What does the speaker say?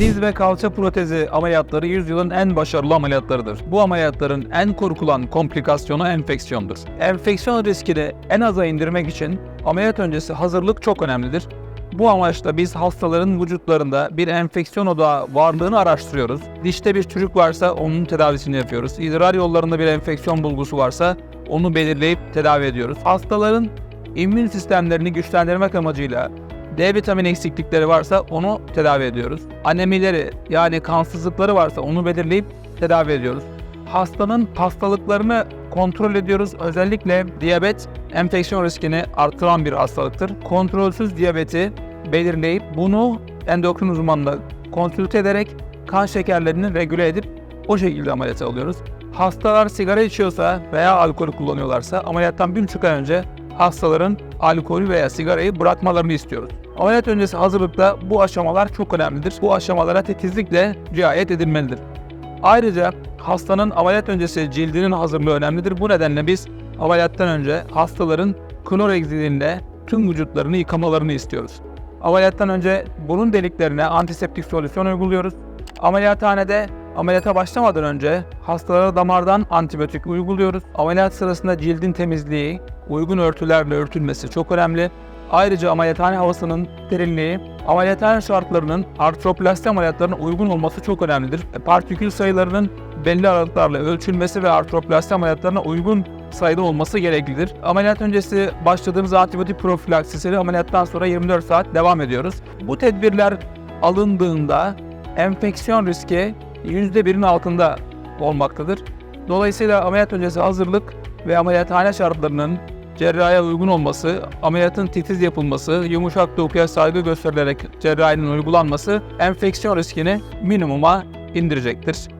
Diz ve kalça protezi ameliyatları yüzyılın en başarılı ameliyatlarıdır. Bu ameliyatların en korkulan komplikasyonu enfeksiyondur. Enfeksiyon riskini en aza indirmek için ameliyat öncesi hazırlık çok önemlidir. Bu amaçla biz hastaların vücutlarında bir enfeksiyon odağı varlığını araştırıyoruz. Dişte bir çürük varsa onun tedavisini yapıyoruz. İdrar yollarında bir enfeksiyon bulgusu varsa onu belirleyip tedavi ediyoruz. Hastaların immün sistemlerini güçlendirmek amacıyla D vitamini eksiklikleri varsa onu tedavi ediyoruz. Anemileri yani kansızlıkları varsa onu belirleyip tedavi ediyoruz. Hastanın hastalıklarını kontrol ediyoruz. Özellikle diyabet enfeksiyon riskini artıran bir hastalıktır. Kontrolsüz diyabeti belirleyip bunu endokrin uzmanla konsült ederek kan şekerlerini regüle edip o şekilde ameliyata alıyoruz. Hastalar sigara içiyorsa veya alkol kullanıyorlarsa ameliyattan bir buçuk ay önce hastaların alkolü veya sigarayı bırakmalarını istiyoruz. Ameliyat öncesi hazırlıkta bu aşamalar çok önemlidir. Bu aşamalara titizlikle riayet edilmelidir. Ayrıca hastanın ameliyat öncesi cildinin hazırlığı önemlidir. Bu nedenle biz ameliyattan önce hastaların klor egziliğinde tüm vücutlarını yıkamalarını istiyoruz. Ameliyattan önce burun deliklerine antiseptik solüsyon uyguluyoruz. Ameliyathanede ameliyata başlamadan önce hastalara damardan antibiyotik uyguluyoruz. Ameliyat sırasında cildin temizliği, uygun örtülerle örtülmesi çok önemli. Ayrıca ameliyathane havasının derinliği, ameliyathane şartlarının artroplasti ameliyatlarına uygun olması çok önemlidir. E, Partikül sayılarının belli aralıklarla ölçülmesi ve artroplasti ameliyatlarına uygun sayıda olması gereklidir. Ameliyat öncesi başladığımız antibiyotik profilaksisleri ameliyattan sonra 24 saat devam ediyoruz. Bu tedbirler alındığında enfeksiyon riski %1'in altında olmaktadır. Dolayısıyla ameliyat öncesi hazırlık ve ameliyathane şartlarının cerrahiye uygun olması, ameliyatın titiz yapılması, yumuşak dokuya saygı gösterilerek cerrahinin uygulanması enfeksiyon riskini minimuma indirecektir.